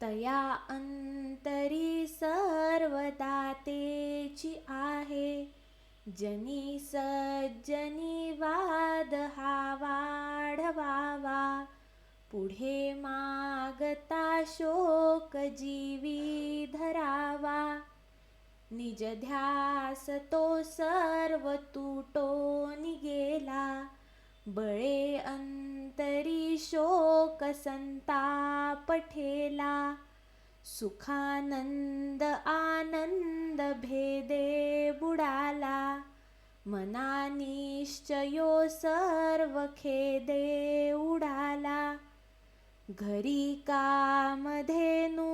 तया अंतरी सर्वदा तेची आहे. जनी सज्जनी वाद हा वाढवावा. पुढे मागता शोक जीवी धरावा. निज ध्यास तो सर्व तुटो गेला. बळे तरी शोक संताप ठेला. सुखानंद आनंद भेदे बुडाला. मना निश्चयो सर्व खेदे उडाला. घरी कामधेनू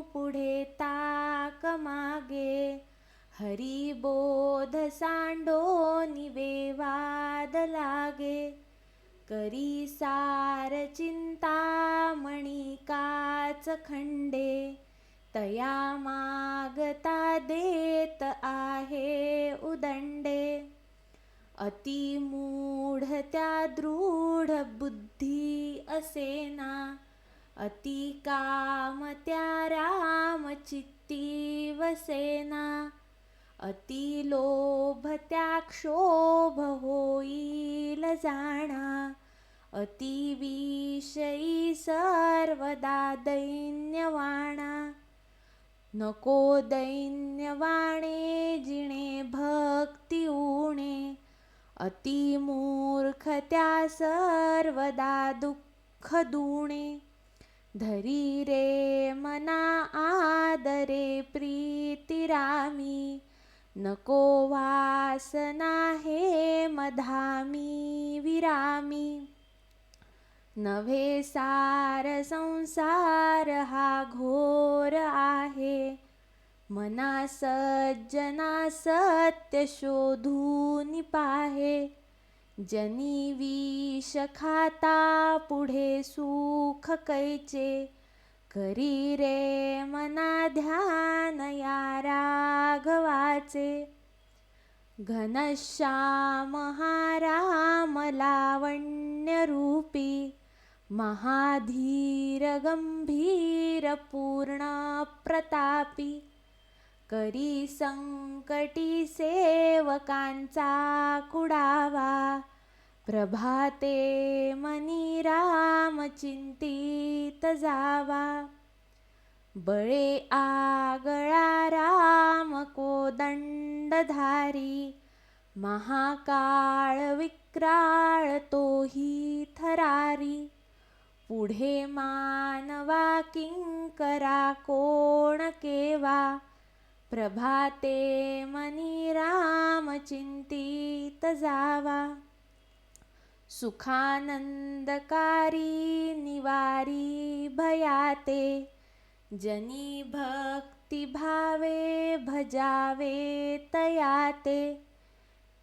पुढे ताक मागे. हरिबोध सांडो निवेवाद लागे. करी सार चिंतामणी काच खंडे तया मागता देत आहे उदंडे. अति मूढ त्या दृढ बुद्धी असेना अति काम त्या राम चित्ती वसेना अति लोभ त्या क्षोभ होईल जाणा. अति विषयी सर्वदा दैन्यवाणा। नको दैन्यवाणे जिणे भक्ती उणे अति मूर्ख त्या सर्वदा दुःख दुणे। धरी रे मना आदरे प्रीतिरामी। नको वासना हे मधामी विरामी। नव्हे सार संसार हा घोर आहे. मना सज्जना सत्य शोधून पाहे. जनी विष खाता पुढे सुख कैचे. करी रे मना ध्यान या राघवाचे. घनश्याम हा राम लावण्य रूपी प्रतापी करी संकटी सेवकांचा कुडावा प्रभाते मनी राम चिंतित जावा. बळे आगळा राम कोदंडधारी महाकाळ विक्राळ तोही थरारी. पुढे मानवा किंकरा कोण केवा? प्रभाते मनी राम चिंतित जावा. सुखानंदकारी निवारी भयाते. जनी भक्ति भावे भजावे तयाते.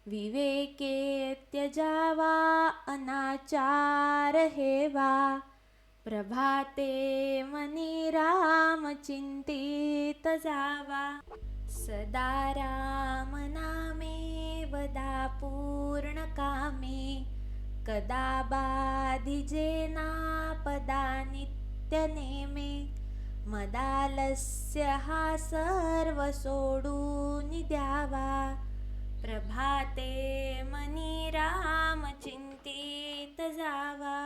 विवेके त्यजावा अनाचार हेवा. प्रभाते मनी राम चिंतित जावा। सदा राम नामे वदा पूर्ण कामे। कदा बाधिजे ना पदा नित्य नेमे। मदालस्य हा सर्व सोडून द्यावा। प्रभाते मनी राम चिंतित जावा।